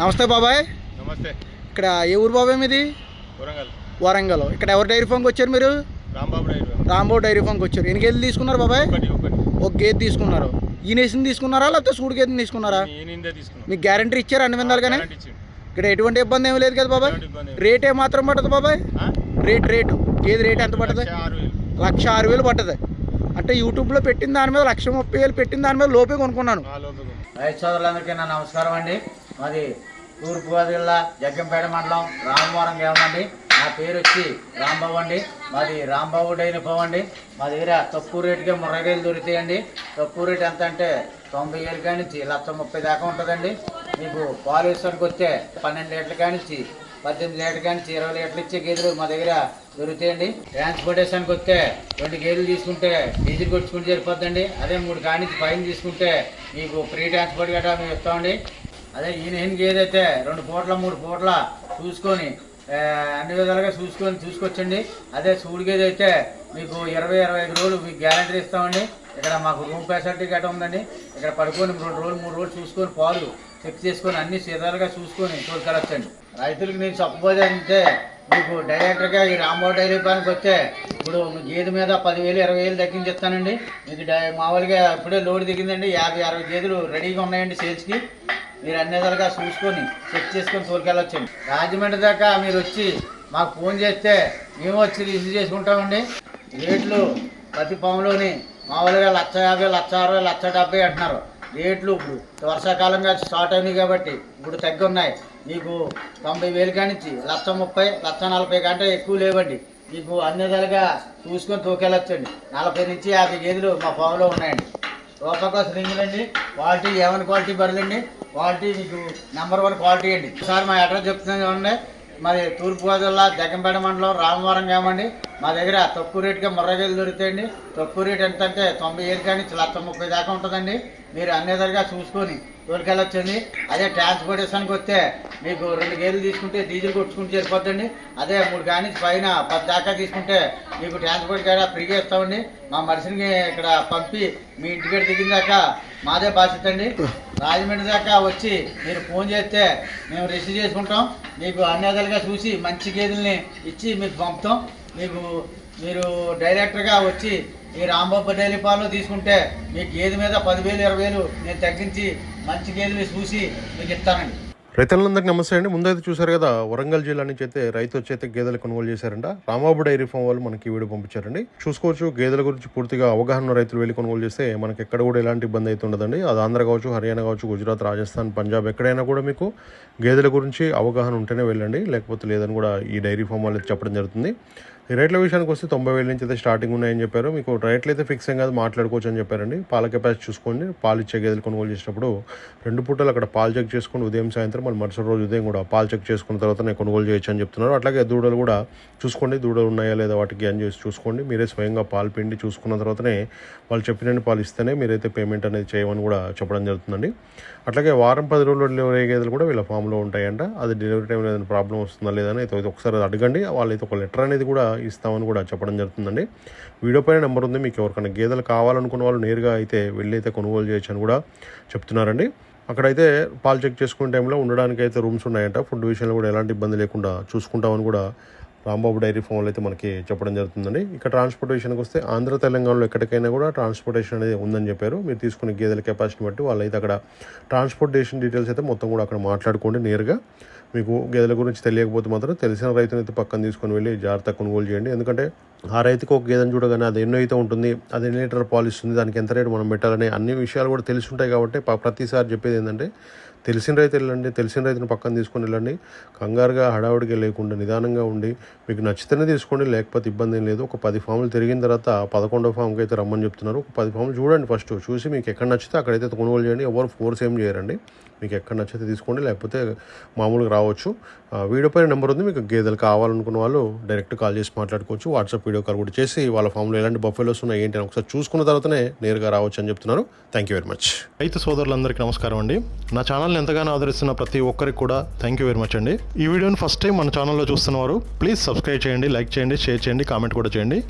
నమస్తే బాబాయ్. నమస్తే. ఇక్కడ ఏ ఊరు బాబాయ్ మీది? వరంగల్. వరంగల్. ఇక్కడ ఎవరు డైరీ ఫామ్కి వచ్చారు మీరు? రాంబాబు డైరీ రాంబాబు డైరీ ఫామ్కి వచ్చారు. ఎన్ని గేదెలు తీసుకున్నారు బాబాయ్? ఒక గేదె తీసుకున్నారు. ఈనేసింది తీసుకున్నారా లేకపోతే సూడు గేదెని తీసుకున్నారా? మీకు గ్యారంటీ ఇచ్చారు అన్ని విధాలుగానే ఇచ్చిండు. ఇక్కడ ఎటువంటి ఇబ్బంది ఏమీ లేదు కదా బాబాయ్. రేట్ ఏ మాత్రం పడుతుంది బాబాయ్. ఆ? Rate rate. గేదె రేట్ ఎంత పడుతుంది లక్ష ఆరు వేలు. పడుతుంది అంటే యూట్యూబ్లో పెట్టిన దాని మీద లక్ష ముప్పై వేలు పెట్టిన దాని మీద లోపే కొనుక్కున్నాను. సోదరులందరికీ నా నమస్కారం అండి. మాది తూర్పుగోదావరి జిల్లా జగ్గంపేట మండలం రామవరం గ్రామండి నా పేరు వచ్చి రాంబాబు అండి. మాది రాంబాబు డైరీ ఫామ్ అండి. మా దగ్గర తక్కువ రేటుకే ముర్రగాయలు దొరుకుతాయండి. తక్కువ రేట్ ఎంత అంటే తొంభై వేలు కానించి లక్ష ముప్పై దాకా ఉంటుందండి. మీకు పాలు వేసడానికి వస్తే పన్నెండు లీటర్ల కానించి పద్దెనిమిది లీటర్ కానించి ఇరవై లీటర్లు ఇచ్చే గేదెలు మా దగ్గర దొరుకుతాయండి. ట్రాన్స్పోర్టేషన్కి వస్తే రెండు గేదెలు తీసుకుంటే డీజిల్ కొట్టుకుంటే సరిపోద్దండి. అదే మూడు కానించి పైన తీసుకుంటే మీకు ఫ్రీ ట్రాన్స్పోర్ట్ గట్రా మేము ఇస్తామండి. అదే ఈయన ఏం గేదె అయితే రెండు పూట్ల మూడు పూట్ల చూసుకొని అన్ని విధాలుగా చూసుకొని చూసుకొచ్చండి. అదే సూడిగేది అయితే మీకు ఇరవై ఇరవై ఐదు రోజులు మీకు గ్యారంటీ ఇస్తామండి. ఇక్కడ మాకు రూమ్ ఫెసిలిటీ గట్రా ఉందండి. ఇక్కడ పడుకొని రెండు రోజులు మూడు రోజులు చూసుకొని పాలు చెక్ చేసుకొని అన్ని విధాలుగా చూసుకొని తోలుకెళ్ళొచ్చండి. రైతులకు నేను చెప్పబోదే అంటే మీకు డైరెక్టర్గా ఈ రాంబాబు డైరీ పానికి వస్తే ఇప్పుడు గేదె మీద పదివేలు ఇరవై వేలు తగ్గించేస్తానండి. మీకు డై మామూలుగా ఇప్పుడే లోడ్ దిగిందండి. యాభై అరవై గేదెలు రెడీగా ఉన్నాయండి సేల్స్కి. మీరు అన్ని విధాలుగా చూసుకొని చెక్ చేసుకొని తోలుకెళ్ళొచ్చండి రాజమండ్రి దాకా మీరు వచ్చి మాకు ఫోన్ చేస్తే మేము వచ్చి రిసీవ్ చేసుకుంటామండి. రేట్లు ప్రతి పాములోని మామూలుగా లక్ష యాభై లక్ష అరవై లక్ష డెబ్బై అంటున్నారు. రేట్లు ఇప్పుడు వర్షాకాలంగా స్టార్ట్ అయినాయి కాబట్టి ఇప్పుడు తగ్గి ఉన్నాయి మీకు తొంభై వేలు కానించి లక్ష ముప్పై లక్ష నలభై కంటే ఎక్కువ లేవండి. మీకు అన్ని విధాలుగా చూసుకొని తోకెళ్ళొచ్చండి నలభై నుంచి యాభై గేదెలు మా పొలంలో ఉన్నాయండి. రూపాయకోసం రింగులండి. క్వాలిటీ ఏమైనా క్వాలిటీ బరులండి క్వాలిటీ మీకు నెంబర్ వన్ క్వాలిటీ అండి. ఒకసారి మా అడ్రస్ చెప్తున్నాను చూడండి. మాది తూర్పుగోదావరి జిల్లా జగంపేట మండలం రామవరం కామండి మా దగ్గర తక్కువ రేటుగా ముర్రగేలు దొరుకుతాయండి. తక్కువ రేట్ ఎంత అంటే తొంభై ఏడు కానీ లక్ష ముప్పై దాకా ఉంటుందండి. మీరు అన్ని విధాలుగా చూసుకొని తోలుకెళ్ళొచ్చండి అదే ట్రాన్స్పోర్టేషన్కి వస్తే మీకు రెండు గేర్లు తీసుకుంటే డీజిల్ కొట్టుకుంటే సరిపోద్దండి. అదే మూడు కానీ పైన పది దాకా తీసుకుంటే మీకు ట్రాన్స్పోర్ట్ కూడా ఫ్రీగా ఇస్తామండి. మా మనిషిని ఇక్కడ పంపి మీ ఇంటికి దిగిన దాకా మాదే బాధ్యత అండి. రాజమండ్రి దాకా వచ్చి మీరు ఫోన్ చేస్తే మేము రిసీవ్ చేసుకుంటాం. మీకు అన్ని విధాలుగా చూసి మంచి గేదెల్ని ఇచ్చి మీకు పంపుతాం. మీకు మీరు డైరెక్టర్గా వచ్చి ఈ రాంబాబు డైలీ పాలు తీసుకుంటే మీకు గేదె మీద పదివేలు ఇరవై వేలు నేను తగ్గించి మంచి గేదెలు చూసి మీకు ఇస్తానండి. రైతులందరికీ నమస్తే అండి. ముందైతే చూశారు కదా వరంగల్ జిల్లా నుంచి అయితే రైతు వచ్చి అయితే గేదెలు కొనుగోలు చేశారంట. రామాబు డైరీ ఫామ్ వాళ్ళు మనకి వీడియో పంపించారండి. చూసుకోవచ్చు గేదెల గురించి పూర్తిగా అవగాహన రైతులు వెళ్ళి కొనుగోలు చేస్తే మనకి ఎక్కడ కూడా ఎలాంటి ఇబ్బంది అయితే ఉండదండి. అది ఆంధ్ర కావచ్చు హర్యానా కావచ్చు గుజరాత్ రాజస్థాన్ పంజాబ్ ఎక్కడైనా కూడా మీకు గేదెల గురించి అవగాహన ఉంటేనే వెళ్ళండి. లేకపోతే లేదని కూడా ఈ డైరీ ఫామ్ వాళ్ళు చెప్పడం జరుగుతుంది. ఈ రేట్ల విషయానికి వస్తే తొంభై వేల నుంచి అయితే స్టార్టింగ్ ఉన్నాయని చెప్పారు. మీకు రేట్లు అయితే ఫిక్స్ ఏం కాదు మాట్లాడుకోవచ్చు అని చెప్పారండి. పాల కెపాసిటీ చూసుకోండి. పాలు ఇచ్చే గేదెలు కొనుగోలు చేసినప్పుడు రెండు పూటలు అక్కడ పాలు చెక్ చేసుకుని ఉదయం సాయంత్రం మళ్ళీ మరుసటి రోజు ఉదయం కూడా పాలు చెక్ చేసుకున్న తర్వాత నేను కొనుగోలు చేయొచ్చు అని చెప్తున్నారు. అట్లాగే దూడలు కూడా చూసుకోండి. దూడలు ఉన్నాయా లేదా వాటికి అని చేసి చూసుకోండి. మీరే స్వయంగా పాలు పిండి చూసుకున్న తర్వాతనే వాళ్ళు చెప్పిన పాలు ఇస్తేనే మీరైతే పేమెంట్ అనేది చేయమని కూడా చెప్పడం జరుగుతుందండి. అట్లాగే వారం పది రోజుల్లో డెలివరీ గేదెలు కూడా వీళ్ళ ఫామ్లో ఉంటాయంట. అది డెలివరీ టైంలో ఏదైనా ప్రాబ్లం వస్తుందా లేదా అని అయితే ఒకసారి అది అడగండి. వాళ్ళైతే ఒక లెటర్ అనేది కూడా ఇస్తామని కూడా చెప్పడం జరుగుతుందండి. వీడియో పైన నెంబర్ ఉంది మీకు ఎవరికైనా గేదెలు కావాలనుకున్న వాళ్ళు నేరుగా అయితే వెళ్ళి అయితే కొనుగోలు చేయొచ్చు అని కూడా చెప్తున్నారండి. అక్కడైతే పాలు చెక్ చేసుకునే టైంలో ఉండడానికి అయితే రూమ్స్ ఉన్నాయంట. ఫుడ్ విషయంలో కూడా ఎలాంటి ఇబ్బంది లేకుండా చూసుకుంటామని కూడా రాంబాబు డైరీ ఫామ్లో అయితే మనకి చెప్పడం జరుగుతుందండి. ఇక ట్రాన్స్పోర్టేషన్కి వస్తే ఆంధ్ర తెలంగాణలో ఎక్కడికైనా కూడా ట్రాన్స్పోర్టేషన్ అనేది ఉందని చెప్పారు. మీరు తీసుకునే గేదెల కెపాసిటీ బట్టి వాళ్ళైతే అక్కడ ట్రాన్స్పోర్టేషన్ డీటెయిల్స్ అయితే మొత్తం కూడా అక్కడ మాట్లాడుకోండి నేరుగా. మీకు గేదెల గురించి తెలియకపోతే మాత్రం తెలిసిన రైతునైతే పక్కన తీసుకొని వెళ్ళి జాగ్రత్త కొనుగోలు చేయండి. ఎందుకంటే ఆ రైతుకు ఒక గేదెను చూడగానే అది ఎన్నో అయితే ఉంటుంది అది ఎన్ని లీటర్ పాలిస్తుంది దానికి ఎంత రేటు మనం పెట్టాలని అన్ని విషయాలు కూడా తెలిసి ఉంటాయి కాబట్టి ప్రతిసారి చెప్పేది ఏంటంటే తెలిసిన రైతు వెళ్ళండి తెలిసిన రైతుని పక్కన తీసుకొని వెళ్ళండి కంగారుగా హడావుడిగా లేకుండా నిదానంగా ఉండి మీకు నచ్చితేనే తీసుకోండి లేకపోతే ఇబ్బంది ఏం లేదు. ఒక పది ఫామ్లు తిరిగిన తర్వాత పదకొండో ఫామ్కి అయితే రమ్మని చెప్తున్నారు. ఒక పది ఫామ్లు చూడండి ఫస్ట్ చూసి మీకు ఎక్కడ నచ్చితే అక్కడైతే కొనుగోలు చేయండి. ఎవరు ఫోర్స్ ఏం చేయరండి. మీకు ఎక్కడ నచ్చితే తీసుకోండి లేకపోతే మామూలుగా రావచ్చు. వీడియో పైన నెంబర్ ఉంది మీకు గేదెలు కావాలనుకున్న వాళ్ళు డైరెక్ట్ కాల్ చేసి మాట్లాడుకోవచ్చు. వాట్సాప్ వీడియో కాల్ కూడా చేసి వాళ్ళ ఫామ్లో ఎలాంటి బఫెలోస్ ఉన్నాయి ఏంటి అని ఒకసారి చూసుకున్న తర్వాతనే నేరుగా రావచ్చు అని చెప్తున్నారు. థ్యాంక్ యూ వెరీ మచ్ రైతు సోదరులందరికీ నమస్కారం అండి. నా ఛానల్ని ఎంతగానో ఆదరిస్తున్న ప్రతి ఒక్కరికి కూడా థ్యాంక్ యూ వెరీ మచ్ అండి. ఈ వీడియోని ఫస్ట్ టైం మన ఛానల్లో చూస్తున్నవారు ప్లీజ్ సబ్స్క్రైబ్ చేయండి లైక్ చేయండి షేర్ చేయండి కామెంట్ కూడా చేయండి.